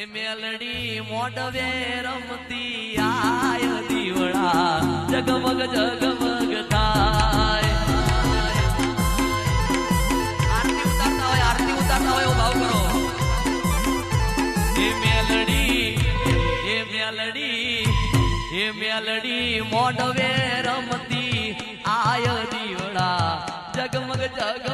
એ મેલડી મોડવે રમતી આય દીવડા, જગમગ જગમગ થાય. આરતી ઉતારતા હોય, આરતી ઉતારતા હોય ભાવ કરો એ મેલડી એ મેલડી એ મેલડી મોડવે રમતી આય દીવડા, જગમગ જગમગ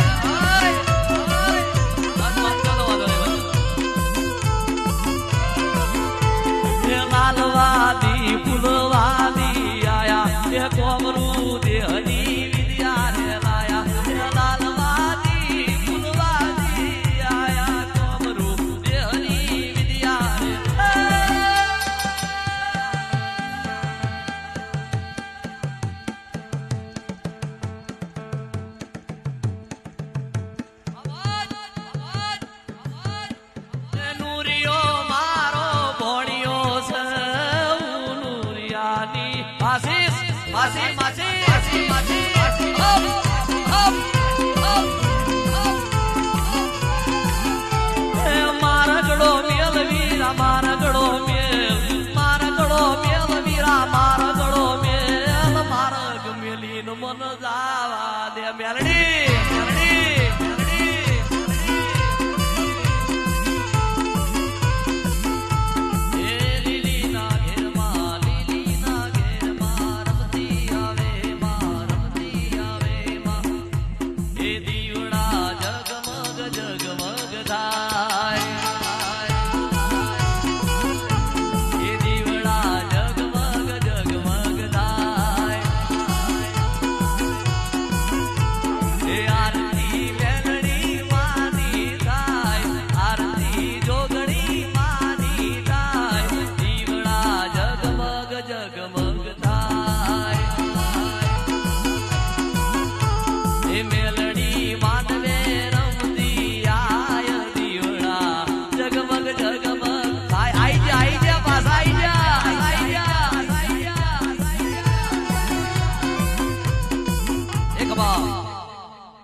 Masih, masih, masih, masih.